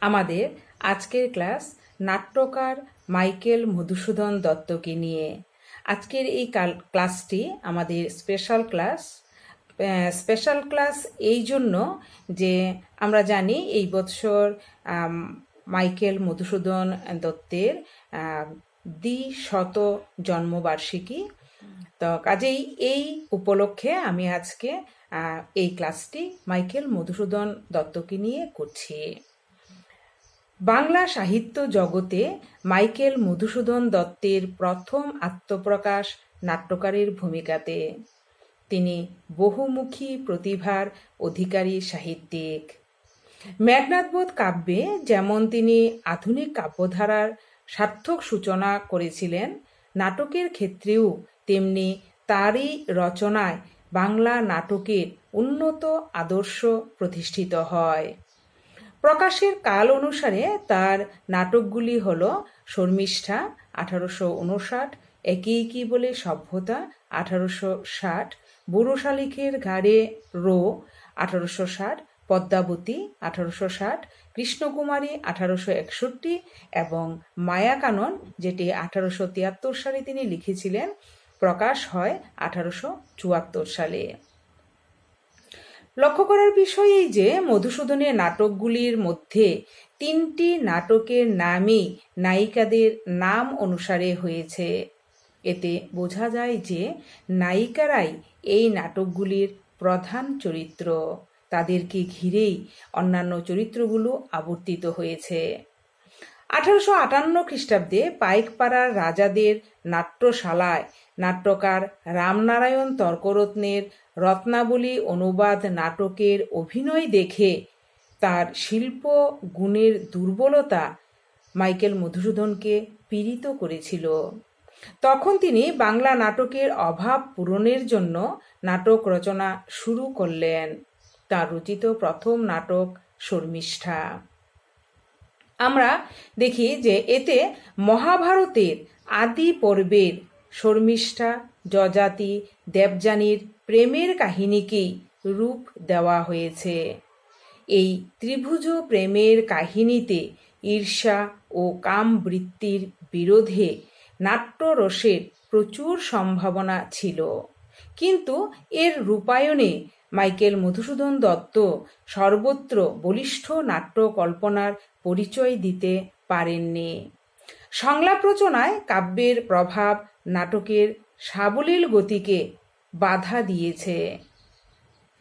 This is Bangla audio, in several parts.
আমাদের আজকের ক্লাস নাট্যকার মাইকেল মধুসূদন দত্তকে নিয়ে। আজকের এই কাল- ক্লাসটি আমাদের স্পেশাল ক্লাস। স্পেশাল ক্লাস এই জন্য যে আমরা জানি এই আম, মাইকেল মধুসূদন দত্তের আহ, দ্বিশত জন্মবার্ষিকী। তো কাজেই এই উপলক্ষে আমি আজকে এই ক্লাসটি মাইকেল মধুসূদন দত্তকে নিয়ে করছি। বাংলা সাহিত্য জগতে মাইকেল মধুসূদন দত্তের প্রথম আত্মপ্রকাশ নাট্যকারের ভূমিকাতে। তিনি বহুমুখী প্রতিভার অধিকারী সাহিত্যিক। মেঘনাথবোধ কাব্যে যেমন তিনি আধুনিক কাব্যধারার সার্থক সূচনা করেছিলেন, নাটকের ক্ষেত্রেও তেমনি তারই রচনায় বাংলা নাটকের উন্নত আদর্শ প্রতিষ্ঠিত হয়। প্রকাশের কাল অনুসারে তার নাটকগুলি হল শর্মিষ্ঠা, আঠারোশো উনষাট একই একই বলে সভ্যতা, আঠারোশো ষাট, বুড়ো শালিখের ঘাড়ে রো, আঠারোশো ষাট, পদ্মাবতী, আঠারোশো ষাট, কৃষ্ণকুমারী, আঠারোশো একষট্টি এবং মায়াকানন, যেটি আঠারোশো তিয়াত্তর সালে তিনি লিখেছিলেন, প্রকাশ হয় আঠারোশো চুয়াত্তর সালে। লক্ষ্য করার বিষয় এই যে, মধুসূদনের নাটকগুলির মধ্যে তিনটি নাটকের নামই নায়িকাদের নাম অনুসারে হয়েছে। এতে বোঝা যায় যে, নায়িকারাই এই নাটকগুলির প্রধান চরিত্র। তাদেরকে ঘিরেই অন্যান্য চরিত্রগুলো আবর্তিত হয়েছে। আঠারোশো আটান্ন খ্রিস্টাব্দে পাইকপাড়ার রাজাদের নাট্যশালায় নাট্যকার রামনারায়ণ তর্করত্নের রত্নাবলী অনুবাদ নাটকের অভিনয় দেখে তার শিল্প গুণের দুর্বলতা মাইকেল মধুসূদনকে পীড়িত করেছিল। তখন তিনি বাংলা নাটকের অভাব পূরণের জন্য নাটক রচনা শুরু করলেন। তার রচিত প্রথম নাটক শর্মিষ্ঠা। আমরা দেখি যে এতে মহাভারতের আদি পর্বের শর্মিষ্ঠা, যজাতি, দেবযানীর প্রেমের কাহিনীকেই রূপ দেওয়া হয়েছে। এই ত্রিভুজ প্রেমের কাহিনীতে ঈর্ষা ও কাম বৃত্তির বিরোধে নাট্যরসের প্রচুর সম্ভাবনা ছিল। কিন্তু এর রূপায়ণে মাইকেল মধুসূদন দত্ত সর্বত্র বলিষ্ঠ নাট্য কল্পনার পরিচয় দিতে পারেননি। সংলাপ রচনায় কাব্যের প্রভাব, নাটকের সাবলীল গতিকে বাধা দিয়েছে।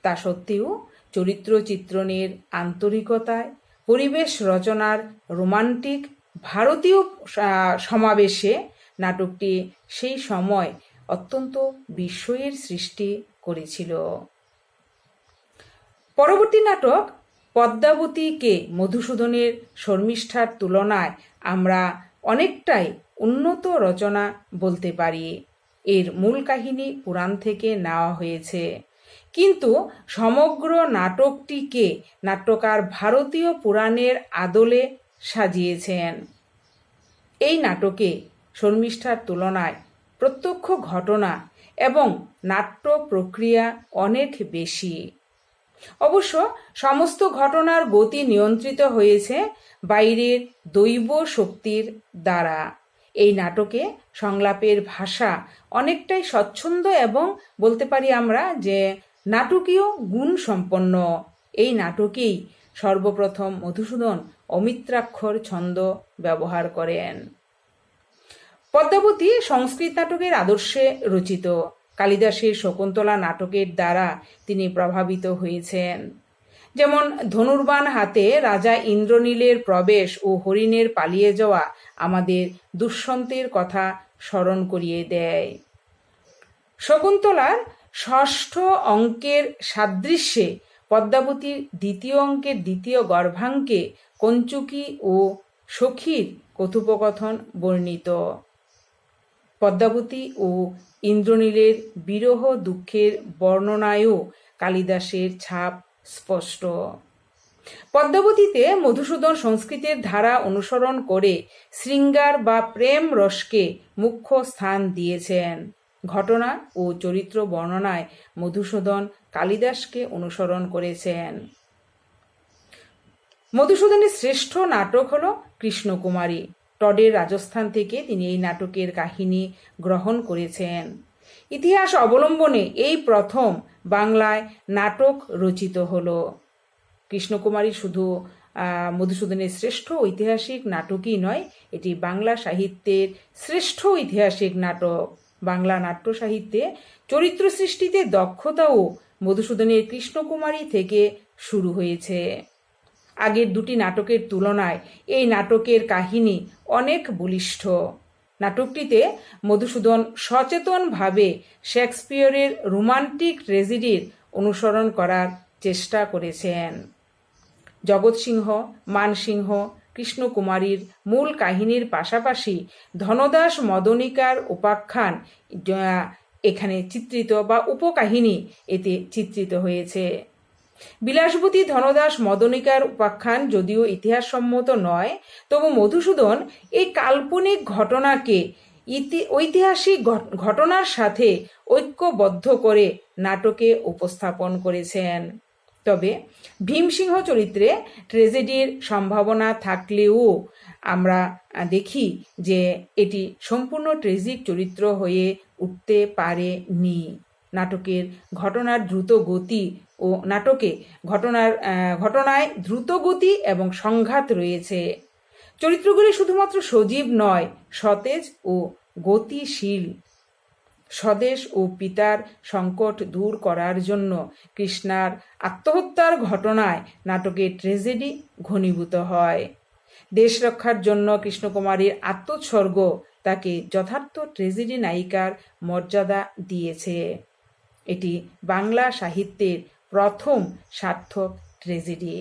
তা সত্ত্বেও চরিত্র চিত্রণের আন্তরিকতায়, পরিবেশ রচনার রোমান্টিক ভারতীয় সমাবেশে নাটকটি সেই সময় অত্যন্ত বিস্ময়ের সৃষ্টি করেছিল। পরবর্তী নাটক পদ্মাবতীকে মধুসূদনের শর্মিষ্ঠার তুলনায় আমরা অনেকটাই উন্নত রচনা বলতে পারি। এর মূল কাহিনী পুরাণ থেকে নেওয়া হয়েছে। কিন্তু সমগ্র নাটকটিকে নাট্যকার ভারতীয় পুরাণের আদলে সাজিয়েছেন। এই নাটকে শর্মিষ্ঠার তুলনায় প্রত্যক্ষ ঘটনা এবং নাট্য প্রক্রিয়া অনেক বেশি। অবশ্য সমস্ত ঘটনার গতি নিয়ন্ত্রিত হয়েছে বাইরের দৈব শক্তির দ্বারা। এই নাটকে সংলাপের ভাষা অনেকটাই স্বচ্ছন্দ এবং বলতে পারি আমরা যে নাটকীয় গুণ সম্পন্ন। এই নাটকেই সর্বপ্রথম মধুসূদন অমিত্রাক্ষর ছন্দ ব্যবহার করেন। পদ্মাবতী সংস্কৃত নাটকের আদর্শে রচিত। কালিদাসের শকুন্তলা নাটকের দ্বারা তিনি প্রভাবিত হয়েছেন। যেমন ধনুর্বাণ হাতে রাজা ইন্দ্রনীলের প্রবেশ ও হরিণের পালিয়ে যাওয়া আমাদের দুষ্যন্তের কথা স্মরণ করিয়ে দেয়। শকুন্তলার ষষ্ঠ অঙ্কের সাদৃশ্যে পদ্মাবতীর দ্বিতীয় অঙ্কের দ্বিতীয় গর্ভাঙ্কে কঞ্চুকি ও সখীর কথোপকথন বর্ণিত। পদ্মাবতী ও ইন্দ্রনীলের বিরহ দুঃখের বর্ণনায়ও কালিদাসের ছাপ স্পষ্ট। পদ্মাবতীতে মধুসূদন সংস্কৃতের ধারা অনুসরণ করে শৃঙ্গার বা প্রেম রসকে মুখ্য স্থান দিয়েছেন। ঘটনা ও চরিত্র বর্ণনায় মধুসূদন কালিদাসকে অনুসরণ করেছেন। মধুসূদনের শ্রেষ্ঠ নাটক হল কৃষ্ণকুমারী। টডের রাজস্থান থেকে তিনি এই নাটকের কাহিনী গ্রহণ করেছেন। ইতিহাস অবলম্বনে এই প্রথম বাংলায় নাটক রচিত হল। কৃষ্ণকুমারী শুধু মধুসূদনের শ্রেষ্ঠ ঐতিহাসিক নাটকই নয়, এটি বাংলা সাহিত্যের শ্রেষ্ঠ ঐতিহাসিক নাটক। বাংলা নাট্য সাহিত্যে চরিত্র সৃষ্টিতে দক্ষতাও মধুসূদনের কৃষ্ণকুমারী থেকে শুরু হয়েছে। আগের দুটি নাটকের তুলনায় এই নাটকের কাহিনী অনেক বলিষ্ঠ। নাটকটিতে মধুসূদন সচেতনভাবে শেক্সপিয়রের রোমান্টিক ট্রেজেডির অনুসরণ করার চেষ্টা করেছেন। জগৎ সিংহ মানসিংহ কৃষ্ণকুমারীর মূল কাহিনীর পাশাপাশি ধনদাস মদনিকার উপাখ্যান এখানে চিত্রিত বা উপকাহিনী এতে চিত্রিত হয়েছে। বিলাসবতী ধনদাস মদনিকার উপাখ্যান যদিও ইতিহাসসম্মত নয়, তবু মধুসূদন এই কাল্পনিক ঘটনাকে ইতি ঐতিহাসিক ঘটনার সাথে ঐক্যবদ্ধ করে নাটকে উপস্থাপন করেছেন। তবে ভীমসিংহ চরিত্রে ট্রেজেডির সম্ভাবনা থাকলেও আমরা দেখি যে এটি সম্পূর্ণ ট্রেজিক চরিত্র হয়ে উঠতে পারেনি। নাটকের ঘটনার দ্রুত গতি ও নাটকে ঘটনার ঘটনায় দ্রুত গতি এবং সংঘাত রয়েছে। চরিত্রগুলি শুধুমাত্র সজীব নয়, সতেজ ও গতিশীল। স্বদেশ ও পিতার সংকট দূর করার জন্য কৃষ্ণার আত্মহত্যার ঘটনায় নাটকে ট্রেজেডি ঘনীভূত হয়। দেশ রক্ষার জন্য কৃষ্ণকুমারীর আত্মোৎসর্গ তাকে যথার্থ ট্রেজেডি নায়িকার মর্যাদা দিয়েছে। এটি বাংলা সাহিত্যের প্রথম সার্থক ট্রেজেডি।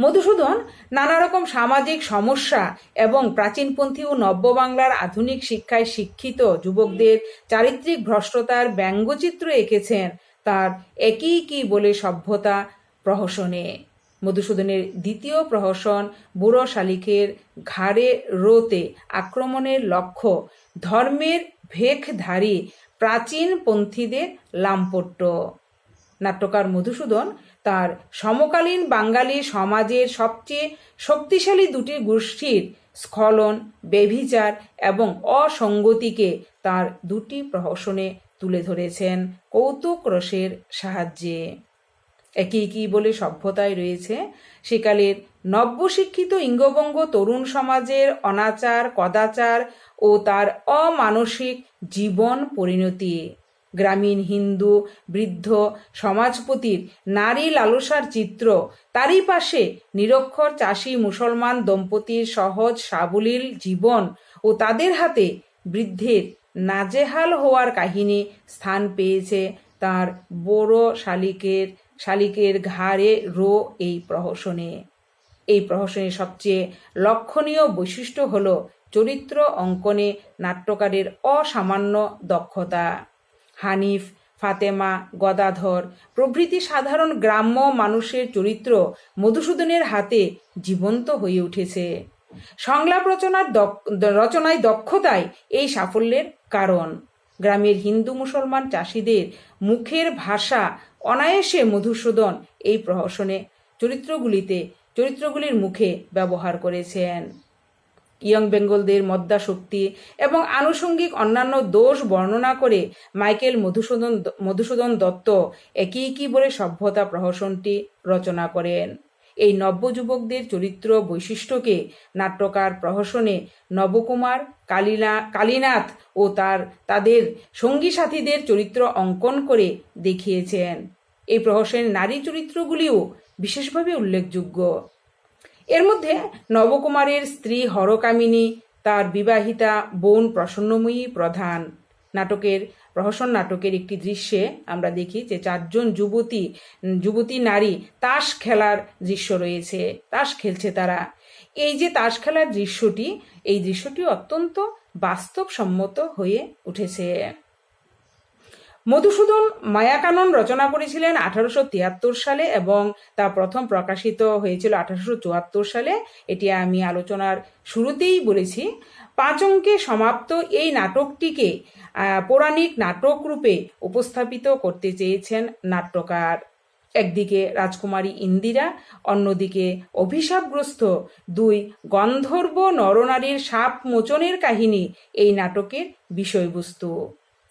মধুসূদন নানা রকম সামাজিক সমস্যা এবং প্রাচীনপন্থী ও নব্য বাংলার আধুনিক শিক্ষায় শিক্ষিত যুবকদের চারিত্রিক ভ্রষ্টতার ব্যঙ্গচিত্র এঁকেছেন তার একই কি বলে সভ্যতা প্রহসনে। মধুসূদনের দ্বিতীয় প্রহসন বুড়ো শালিকের ঘাড়ে রোতে আক্রমণের লক্ষ্য ধর্মের ভেখধারী প্রাচীন পন্থীদের লাম্পট্য। নাট্যকার মধুসূদন তার সমকালীন বাঙালি সমাজের সবচেয়ে শক্তিশালী দুটি গোষ্ঠীর স্খলন বেভিচার এবং অসঙ্গতিকে তার দুটি প্রহসনে তুলে ধরেছেন কৌতুক রসের সাহায্যে। একই কি বলে সভ্যতায় রয়েছে? সেকালের নব্যশিক্ষিত ইঙ্গবঙ্গ তরুণ সমাজের অনাচার, কদাচার ও তার অমানসিক জীবন পরিণতি। গ্রামীণ হিন্দু, বৃদ্ধ, সমাজপতির নারী লালসার চিত্র। তারই পাশে নিরক্ষর চাষি মুসলমান দম্পতির সহজ, সাবলীল জীবন ও তাদের হাতে বৃদ্ধের নাজেহাল হওয়ার কাহিনী স্থান পেয়েছে তার বড় শালিকের শালিকের ঘাড়ে রো এই প্রহসনে। এই প্রহসনের সবচেয়ে লক্ষণীয় বৈশিষ্ট্য হল চরিত্র অঙ্কনে নাট্যকারের অসামান্য দক্ষতা। হানিফ, ফাতেমা, গদাধর প্রভৃতি সাধারণ গ্রাম্য মানুষের চরিত্র মধুসূদনের হাতে জীবন্ত হয়ে উঠেছে। সংলাপ রচনার রচনায় দক্ষতায় এই সাফল্যের কারণ। গ্রামের হিন্দু মুসলমান চাষিদের মুখের ভাষা অনায়াসে মধুসূদন এই প্রহসনে চরিত্রগুলিতে চরিত্রগুলির মুখে ব্যবহার করেছেন। ইয়ং বেঙ্গলদের মদ্দা শক্তি এবং আনুষঙ্গিক অন্যান্য দোষ বর্ণনা করে মাইকেল মধুসূদন মধুসূদন দত্ত একই কি বলে সভ্যতা প্রহসনটি রচনা করেন। এই নব্যযুবকদের চরিত্র বৈশিষ্ট্যকে নাট্যকার প্রহসনে নবকুমার কালিনা কালীনাথ ও তার তাদের সঙ্গী সাথীদের চরিত্র অঙ্কন করে দেখিয়েছেন। এই প্রহসনের নারী চরিত্রগুলিও বিশেষভাবে উল্লেখযোগ্য। এর মধ্যে নবকুমারের স্ত্রী হরকামিনী, তার বিবাহিতা বোন প্রসন্নময়ী প্রধান। নাটকের, প্রহসন নাটকের একটি দৃশ্যে আমরা দেখি যে চারজন যুবতী যুবতী নারী তাস খেলার দৃশ্য রয়েছে, তাস খেলছে তারা। এই যে তাস খেলার দৃশ্যটি, এই দৃশ্যটি অত্যন্ত বাস্তবসম্মত হয়ে উঠেছে। মধুসূদন মায়াকানন রচনা করেছিলেন আঠারোশো তিয়াত্তর সালে এবং তা প্রথম প্রকাশিত হয়েছিল আঠারোশো চুয়াত্তর সালে। এটি আমি আলোচনার শুরুতেই বলেছি। পাঁচ অঙ্কে সমাপ্ত এই নাটকটিকে পৌরাণিক নাটক রূপে উপস্থাপিত করতে চেয়েছেন নাট্যকার। একদিকে রাজকুমারী ইন্দিরা, অন্যদিকে অভিশাপগ্রস্ত দুই গন্ধর্ব নরনারীর সাপ মোচনের কাহিনী এই নাটকের বিষয়বস্তু।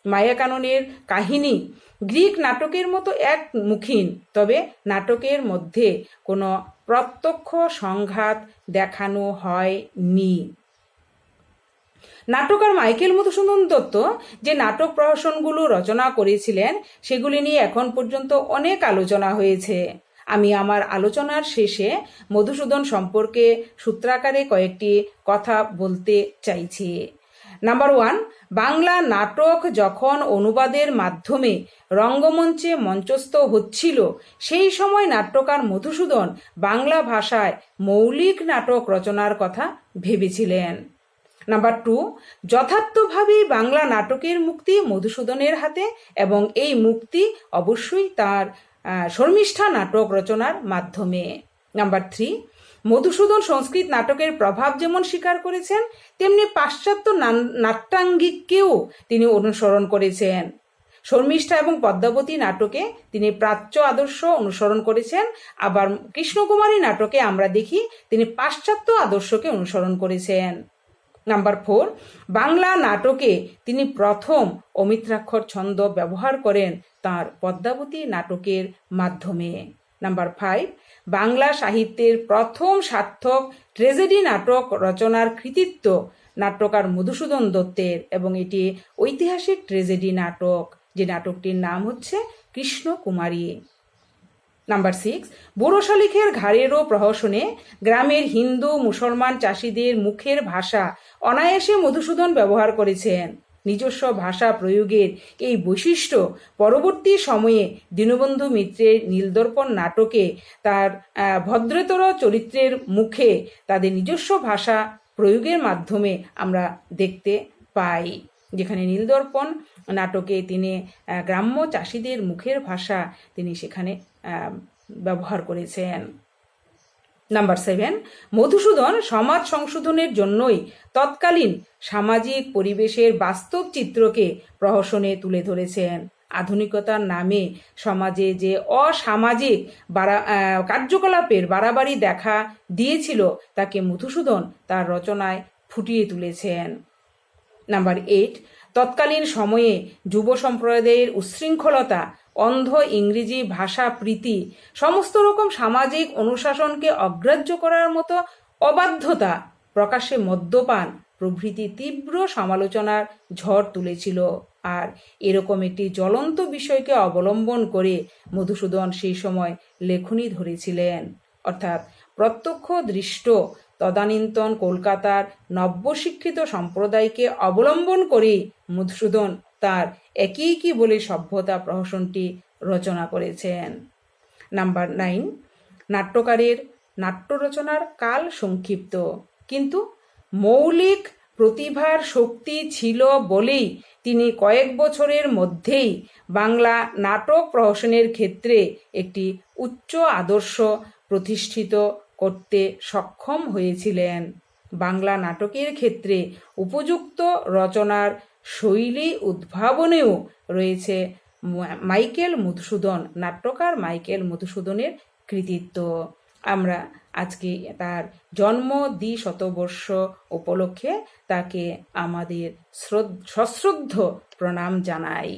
মায়াকাননের কাহিনী। গ্রিক নাটকের মতো এক মুখীন, তবে নাটকের মধ্যে কোনো প্রত্যক্ষ সংঘাত দেখানো হয়নি। নাটকার মাইকেল মধুসূদন দত্ত যে নাটক প্রহসনগুলো রচনা করেছিলেন, সেগুলি নিয়ে এখন পর্যন্ত অনেক আলোচনা হয়েছে। আমি আমার আলোচনার শেষে মধুসূদন সম্পর্কে সূত্রাকারে কয়েকটি কথা বলতে চাইছি। নাম্বার ওয়ান বাংলা নাটক যখন অনুবাদের মাধ্যমে রঙ্গমঞ্চে মঞ্চস্থ হচ্ছিল, সেই সময় নাট্যকার মধুসূদন বাংলা ভাষায় মৌলিক নাটক রচনার কথা ভেবেছিলেন। নাম্বার টু যথার্থভাবেই বাংলা নাটকের মুক্তি মধুসূদনের হাতে এবং এই মুক্তি অবশ্যই তার শর্মিষ্ঠা নাটক রচনার মাধ্যমে। নাম্বার থ্রি মধুসূদন সংস্কৃত নাটকের প্রভাব যেমন স্বীকার করেছেন, তেমনি পাশ্চাত্য নাট্যাঙ্গিককেও তিনি অনুসরণ করেছেন। শর্মিষ্ঠা এবং পদ্মাবতী নাটকে তিনি প্রাচ্য আদর্শ অনুসরণ করেছেন, আবার কৃষ্ণকুমারী নাটকে আমরা দেখি তিনি পাশ্চাত্য আদর্শকে অনুসরণ করেছেন। নাম্বার ফোর, বাংলা নাটকে তিনি প্রথম অমিত্রাক্ষর ছন্দ ব্যবহার করেন তার পদ্মাবতী নাটকের মাধ্যমে। নাম্বার ফাইভ বাংলা সাহিত্যের প্রথম সার্থক ট্রেজেডি নাটক রচনার কৃতিত্ব নাট্যকার মধুসূদন দত্তের, এবং এটি ঐতিহাসিক ট্রেজেডি নাটক, যে নাটকটির নাম হচ্ছে কৃষ্ণকুমারী নাম্বার সিক্স বুড়ো শালিখের ঘাড়েরও প্রহসনে গ্রামের হিন্দু মুসলমান চাষিদের মুখের ভাষা অনায়াসে মধুসূদন ব্যবহার করেছেন। নিজস্ব ভাষা প্রয়োগের এই বৈশিষ্ট্য পরবর্তী সময়ে দীনবন্ধু মিত্রের নীলদর্পণ নাটকে তার ভদ্রতর চরিত্রের মুখে তাদের নিজস্ব ভাষা প্রয়োগের মাধ্যমে আমরা দেখতে পাই। যেখানে নীলদর্পণ নাটকে তিনি গ্রাম্য চাষিদের মুখের ভাষা তিনি সেখানে ব্যবহার করেছেন। নাম্বার সেভেন মধুসূদন সমাজ সংশোধনের জন্যই তৎকালীন সামাজিক পরিবেশের বাস্তব চিত্রকে প্রহসনে তুলে ধরেছেন। আধুনিকতার নামে সমাজে যে অসামাজিক বাড়া কার্যকলাপের বাড়াবাড়ি দেখা দিয়েছিল, তাকে মধুসূদন তার রচনায় ফুটিয়ে তুলেছেন। নাম্বার এইট তৎকালীন সময়ে যুব সম্প্রদায়ের উচ্ছৃঙ্খলতা অন্ধ ইংরেজি ভাষা প্রীতি সমস্ত রকম সামাজিক অনুশাসনকে অগ্রাহ্য করার মতো অবাধ্যতা প্রকাশ্যে মদ্যপান। প্রভৃতি তীব্র সমালোচনার ঝড় তুলেছিল। আর এরকম একটি জ্বলন্ত বিষয়কে অবলম্বন করে মধুসূদন সেই সময় লেখনী ধরেছিলেন। অর্থাৎ প্রত্যক্ষ দৃষ্ট তদানীন্তন কলকাতার নব্যশিক্ষিত সম্প্রদায়কে অবলম্বন করে মধুসূদন তার একই কি বলে সভ্যতা প্রহসনটি রচনা করেছেন। নাম্বার নাইন, নাট্যকারের নাট্য রচনার কাল সংক্ষিপ্ত। কিন্তু মৌলিক প্রতিভার শক্তি ছিল বলেই তিনি কয়েক বছরের মধ্যেই বাংলা নাটক প্রহসনের ক্ষেত্রে একটি উচ্চ আদর্শ প্রতিষ্ঠিত করতে সক্ষম হয়েছিলেন। বাংলা নাটকের ক্ষেত্রে উপযুক্ত রচনার শৈলী উদ্ভাবনেও রয়েছে মাইকেল মধুসূদন, নাট্যকার মাইকেল মধুসূদনের কৃতিত্ব। আমরা আজকে তার জন্ম দ্বি শতবর্ষ উপলক্ষে তাকে আমাদের শ্রদ্ধ, সশ্রদ্ধ প্রণাম জানাই।